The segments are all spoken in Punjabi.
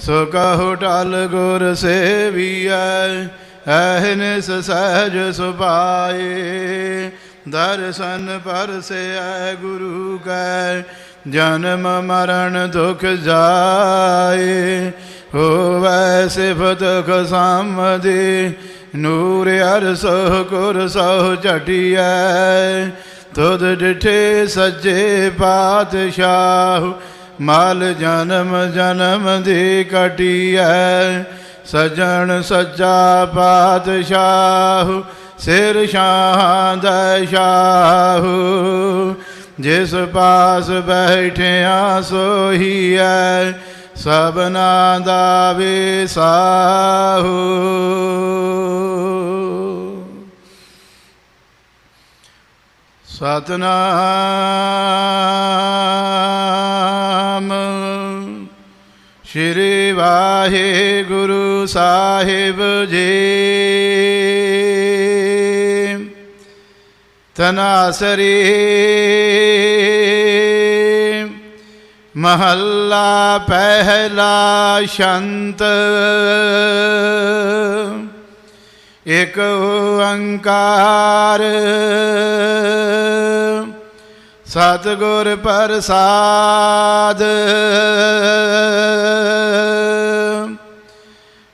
ਸੋ ਕਹੋ ਟਲ ਗੁਰ ਸੇਵੀਐ ਐਹਨਿਸ ਸਹਿਜ ਸੁਭਾਏ। ਦਰਸ਼ਨ ਪਰਸੈ ਗੁਰੂ ਕੈ, ਜਨਮ ਮਰਨ ਦੁਖ ਜਾਏ। ਹੋਵੈ ਸਿਫਤ ਖਸਮਦੀ, ਨੂਰ ਅਰਸੋ ਗੁਰ ਸੋ ਝਟਿਐ। ਤੁਧ ਡਿਠੇ ਸੱਜੇ ਪਾਤਸ਼ਾਹ ਮਲ ਜਨਮ ਜਨਮ ਦੀ ਕਟਿਐ, ਸਜਣ ਸੱਚਾ ਪਾਤਸ਼ਾਹ, ਸਿਰ ਸ਼ਾਹ ਦਾ ਸ਼ਾਹ ਜਿਸ ਪਾਸ ਬੈਠਿਆ ਸੋਹੀਐ, ਸਭਨਾ ਦਾ ਵਿਸਾਹੂ। ਸਤਨਾਮ ਸ਼੍ਰੀ ਵਾਹਿਗੁਰੂ ਸਾਹਿਬ ਜੀ। ਤਨਾਸਰੀ ਮਹੱਲਾ ਪਹਿਲਾ ਸ਼ੰਤ। ਇਕ ਓੰਕਾਰ। ਸਤਿਗੁਰ ਪ੍ਰਸਾਦ।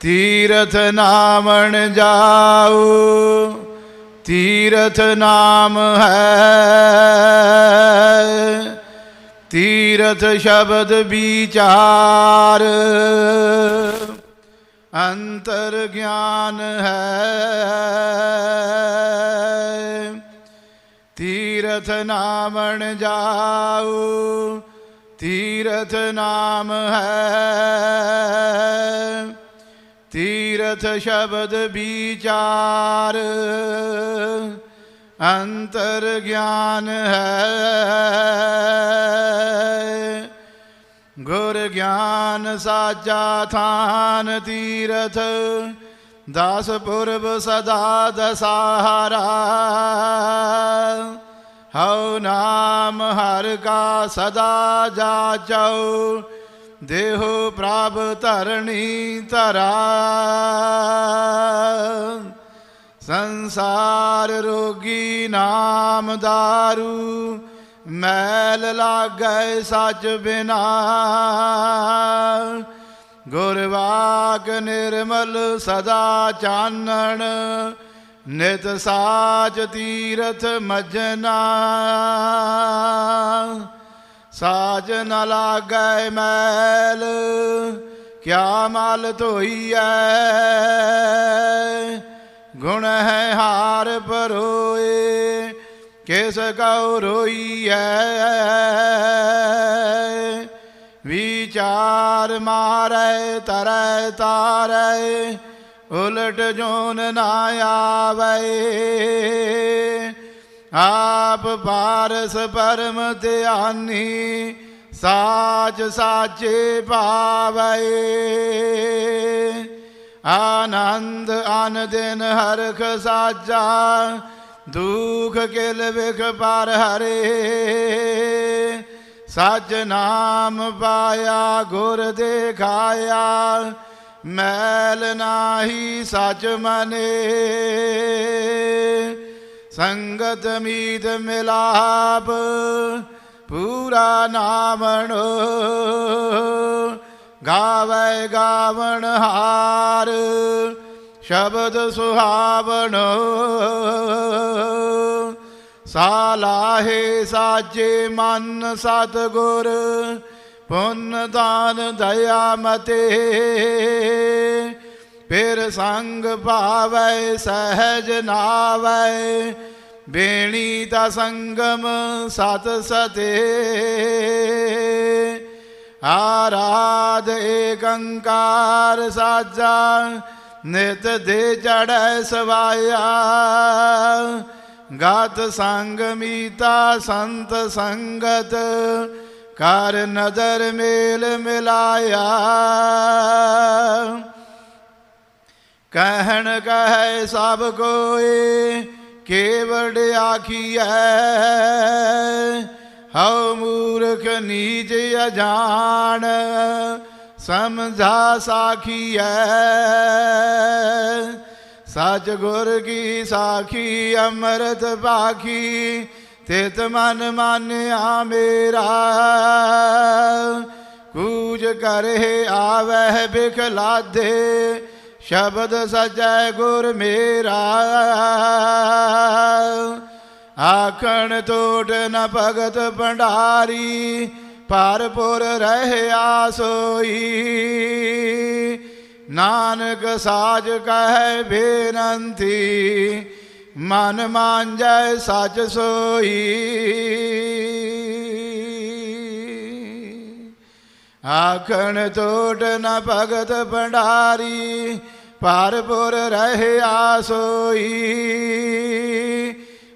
ਤੀਰਥ ਨਾਮਣ ਜਾਉ ਤੀਰਥ ਨਾਮ ਹੈ। ਤੀਰਥ ਸ਼ਬਦ ਵਿਚਾਰ ਅੰਤਰ ਗਿਆਨ ਹੈ। ਤੀਰਥ ਨਾਮਣ ਜਾਉ ਤੀਰਥ ਨਾਮ ਹੈ। ਤੀਰਥ ਸ਼ਬਦ ਵਿਚਾਰ। ਅੰਤਰ ਗਿਆਨ ਹੈ। ਗੁਰ ਗਿਆਨ ਸਾਚਾ ਥਾਨ ਤੀਰਥ। ਦਸ ਪੁਰਬ ਸਦਾ ਦਸਾਹਰਾ। ਹਉ ਨਾਮ ਹਰ ਕਾ ਸਦਾ ਜਾਚਉ, ਦੇਹੋ ਪ੍ਰਭ ਧਰਣੀ ਧਰਾ। ਸੰਸਾਰ ਰੋਗੀ ਨਾਮ ਦਾਰੂ, ਮੈਲ ਲਾਗੈ ਸੱਚ ਬਿਨਾ। ਗੁਰਵਾਕ ਨਿਰਮਲ ਸਦਾ ਚਾਨਣ ਨਿਤ ਸਾਚ ਤੀਰਥ ਮਜਨਾ। ਸਾਜ ਨ ਲਾਗੈ ਮੈਲ, ਕਿਆ ਮਲ ਧੋਈਐ। ਗੁਣ ਹੈ ਹਾਰ ਪਰੋਏ, ਕਿਸ ਕਉ ਰੋਈਐ। ਵਿਚਾਰ ਮਾਰੈ, ਤਰੈ ਤਾਰੈ ਉਲਟ ਜੋਨ ਨਾ ਆਵੈ। ਆਪ ਪਾਰਸ ਪਰਮ ਧਿਆਨੀ, ਸਾਚ ਸਾਚੇ ਪਾਵੈ। ਆਨੰਦ ਆਨ ਦਿਨ ਹਰਖ ਸਾਜਾ, ਦੁਖ ਕਿਲ ਵਿਖ ਪਰ ਹਰੇ। ਸਚ ਨਾਮ ਪਾਇਆ, ਗੁਰ ਦੇਖਾਇਆ ਮੈਲ ਨਾਹੀ ਸਚ ਮਨੇ। ਸੰਗਤ ਮੀਤ ਮਿਲਾਪ, ਪੂਰਾ ਨਾਮਣੋ ਗਾਵੇ ਗਾਵਣ ਹਾਰ, ਸ਼ਬਦ ਸੁਹਾਵਣੋ। ਸਾਲਾਹੇ ਸਾਜੇ ਮਨ ਸਤਗੁਰ ਪੁੰਨ ਦਾਨ ਦਇਆ ਮਤੇ, ਫਿਰ ਸੰਗ ਭਾਵੈ ਸਹਿਜ ਨਾਵੈ, ਬੇਣੀ ਦਾ ਸੰਗਮ ਸਤ ਸਤੇ। ਆਰਾਧ ਏਕੰਕਾਰ ਸਾਜਾ, ਨਿਤ ਦੇ ਚੜੈ ਸਵਾਇਆ। ਗਤ ਸੰਗ ਮੀਤਾ ਸੰਤ ਸੰਗਤ ਕਰ ਨਜ਼ਰ ਮੇਲ ਮਿਲਾਇਆ। ਕਹਿਣ ਕਹੈ ਸਭ ਕੋਏ ਕੇਵੜ ਆਖੀਐ ਹਉ ਮੂਰਖ ਨੀਚ ਅਜਾਣ, ਸਮਝਾ ਸਾਖੀਐ। ਸਚ ਗੁਰ ਕੀ ਸਾਖੀ, ਅੰਮ੍ਰਿਤ ਪਾਖੀ ਤਿਤ ਮਨ ਮਾਨਿਆ ਮੇਰਾ। ਕੂਜ ਕਰੇ ਆਵਹਿ ਬਿਖਲਾਦੇ, ਸ਼ਬਦ ਸਜੈ ਗੁਰ ਮੇਰਾ। ਆਖਣ ਟੋਟ ਨ ਭਗਤ ਭੰਡਾਰੀ, ਭਰਪੁਰ ਰਹਿਆ ਸੋਈ। ਨਾਨਕ ਸਾਜ ਕਹਿ ਬੇਨੰਤੀ ਮਨ ਮਾਂਜੈ ਸਚ ਸੋਈ। ਆਖਣ ਟੋਟ ਨ ਭਗਤ ਭੰਡਾਰੀ, ਭਰਪੁਰ ਰਹਿਆ ਸੋਈ।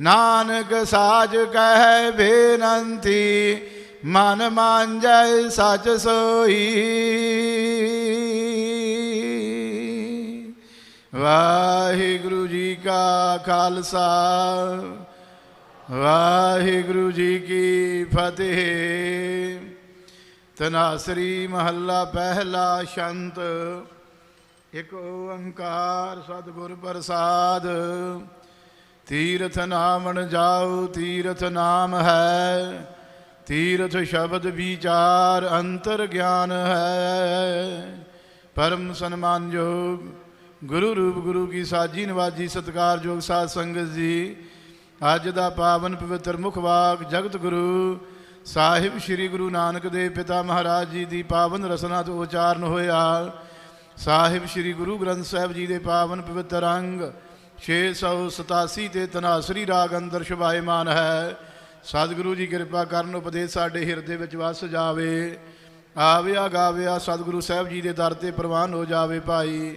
ਨਾਨਕ ਸਾਜ ਕਹਿ ਬੇਨੰਤੀ, ਮਨ ਮਾਂਜੈ ਸਚ ਸੋਈ। ਵਾਹਿਗੁਰੂ ਜੀ ਕਾ ਖਾਲਸਾ, ਵਾਹਿਗੁਰੂ ਜੀ ਕੀ ਫਤਿਹ। ਤਨਾਸਰੀ ਮਹੱਲਾ ਪਹਿਲਾ ਸ਼ੰਤ, ਇਕ ਓੰਕਾਰ ਸਤਿਗੁਰ ਪ੍ਰਸਾਦ। ਤੀਰਥ ਨਾਮਣ ਜਾਉ ਤੀਰਥ ਨਾਮ ਹੈ। ਤੀਰਥ ਸ਼ਬਦ ਵਿਚਾਰ ਅੰਤਰ ਗਿਆਨ ਹੈ। ਪਰਮ ਸਨਮਾਨਯੋਗ ਗੁਰੂ ਰੂਪ ਗੁਰੂ ਕੀ ਸਾਜੀ ਨਿਵਾਜ਼ੀ ਸਤਿਕਾਰਯੋਗ ਸਾਧ ਸੰਗਤ ਜੀ। ਅੱਜ ਦਾ ਪਾਵਨ ਪਵਿੱਤਰ ਮੁਖ ਵਾਕ ਜਗਤ ਗੁਰੂ ਸਾਹਿਬ ਸ੍ਰੀ ਗੁਰੂ ਨਾਨਕ ਦੇਵ ਪਿਤਾ ਮਹਾਰਾਜ ਜੀ ਦੀ ਪਾਵਨ ਰਸਨਾ ਤੋਂ ਉਚਾਰਨ ਹੋਇਆ। ਸਾਹਿਬ ਸ੍ਰੀ ਗੁਰੂ ਗ੍ਰੰਥ ਸਾਹਿਬ ਜੀ ਦੇ ਪਾਵਨ ਪਵਿੱਤਰ ਅੰਗ 687 ਤੇ ਤਨਾਸਰੀ ਰਾਗ ਅੰਦਰ ਸ਼ੁਭਾਇਮਾਨ ਹੈ। ਸਤਿਗੁਰੂ ਜੀ ਕਿਰਪਾ ਕਰਨ ਉਪਦੇਸ਼ ਸਾਡੇ ਹਿਰਦੇ ਵਿੱਚ ਵਸ ਜਾਵੇ। ਆਵਿਆ ਗਾਵਿਆ ਸਤਿਗੁਰੂ ਸਾਹਿਬ ਜੀ ਦੇ ਦਰ ਤੇ ਪ੍ਰਵਾਨ ਹੋ ਜਾਵੇ ਭਾਈ।